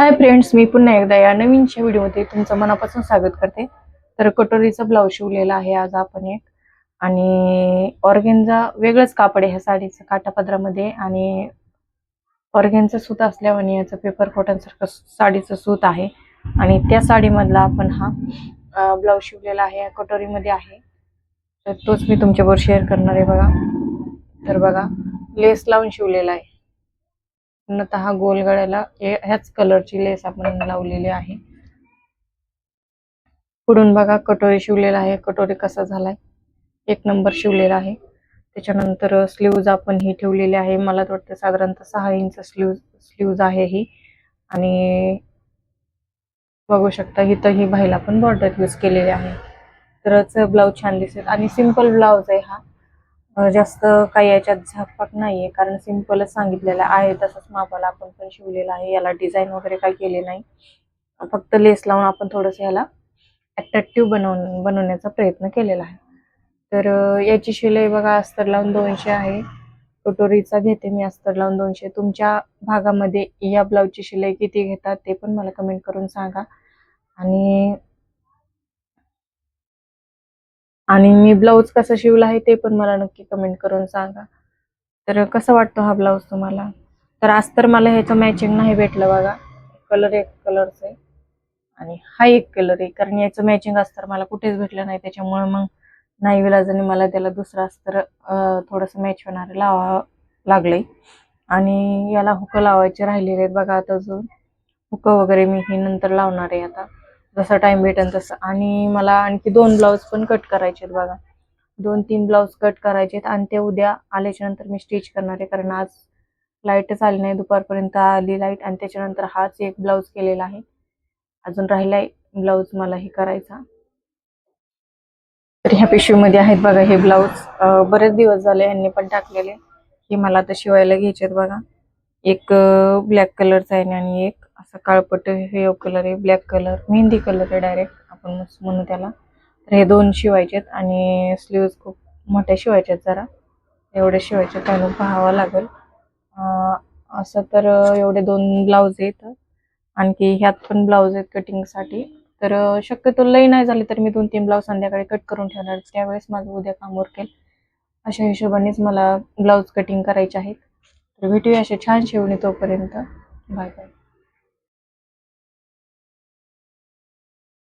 Hi friends मी पुन्हा एकदा या नवीनच्या व्हिडिओमध्ये तुमचं मनापासून स्वागत करते. तर कटोरीचा ब्लाऊज शिवलेला आहे आज आपण एक. आणि ऑर्गेनचा वेगळंच कापड आहे ह्या साडीचं काटापदरामध्ये आणि ऑर्गेनचं सूत असल्यामुळे याचं पेपर कॉटन सारखं साडीचं सूत आहे. आणि त्या साडीमधला आपण हा ब्लाऊज शिवलेला आहे. कटोरीमध्ये आहे. तर तोच मी तुमच्याबरोबर शेअर करणार आहे बघा. तर बघा लेस लावून शिवलेला आहे. पूर्णतः गोलगळ्याला ह्याच कलरची लेस आपण लावलेली आहे. पुढून बघा कटोरी शिवलेला आहे. कटोरी कसा झालाय? एक नंबर शिवलेला आहे. त्याच्यानंतर स्लीव्ज आपण ही ठेवलेली आहे. मला तर वाटतं साधारणतः सहा इंच स्लीव स्लीव्ज आहे ही. आणि बघू शकता इथं ही बाईला पण बॉर्डर यूज केलेली आहे. तरच ब्लाऊज छान दिसेल. आणि सिंपल ब्लाऊज आहे हा. जास्त काही याच्यात झाकपाक नाहीये. कारण सिम्पलच सांगितलेलं आहे तसंच मापाला आपण पण शिवलेलं आहे. याला डिझाईन वगैरे काही केले नाही. फक्त लेस लावून आपण थोडंसं याला अट्रॅक्टिव्ह बनवून बनवण्याचा प्रयत्न केलेला आहे. तर याची शिलाई बघा अस्तर लावून दोनशे आहे. कटोरीचा घेते मी अस्तर लावून दोनशे. तुमच्या भागामध्ये या ब्लाऊजची शिलाई किती घेतात ते पण मला कमेंट करून सांगा. आणि आणि मी ब्लाऊज कसा शिवला आहे ते पण मला नक्की कमेंट करून सांगा. तर कसं वाटतो हा ब्लाऊज तुम्हाला? तर आज तर मला ह्याचं मॅचिंग नाही भेटलं बघा. कलर एक कलरचं आहे. आणि हा एक कलर आहे. कारण याचं मॅचिंग अस्तर मला कुठेच भेटलं नाही. त्याच्यामुळे मग नाही विलाजाने मला त्याला दुसरा अस्तर थोडंसं मॅच होणार लावा लागले आणि याला हुकं लावायचे राहिलेले आहेत बघा आता अजून. हुकं वगैरे मी ही नंतर लावणार आहे आता. जसा टाइम भेटेल तसं. आणि मला आणखी दोन ब्लाऊज पण कट करायचे आहेत बघा. दोन तीन ब्लाऊज कट करायचे आहेत आणि ते उद्या आल्याच्यानंतर मी स्टिच करणार आहे. कारण आज लाईटच आली नाही दुपारपर्यंत आली लाइट आणि त्याच्यानंतर हाच एक ब्लाऊज केलेला आहे. अजून राहिलाय ब्लाऊज मला हे करायचा. तर ह्या पिशवीमध्ये आहेत बघा हे ब्लाऊज बरेच दिवस झाले यांनी पण टाकलेले. हे मला आता शिवायला घ्यायचे आहेत बघा. एक ब्लॅक कलरचा आहे आणि एक असा काळपट हे कलर आहे ब्लॅक कलर मेहंदी कलर आहे डायरेक्ट आपण म्हणू त्याला. तर हे दोन शिवायचे आहेत आणि स्लीव्ज खूप मोठ्या शिवायच्या आहेत जरा. एवढे शिवायचे आहेत त्यानं पाहावं लागेल. असं तर एवढे दोन ब्लाऊज आहेत. आणखी ह्यात पण ब्लाऊज आहेत कटिंगसाठी तर शक्यतो लई नाही झाली तर मी दोन तीन ब्लाऊज संध्याकाळी कट करून ठेवणार. त्यावेळेस माझं उद्या काम उरकेल अशा हिशोबानेच मला ब्लाऊज कटिंग करायचे आहेत. तर भेटूया असे छान शिवणी तोपर्यंत. Bye bye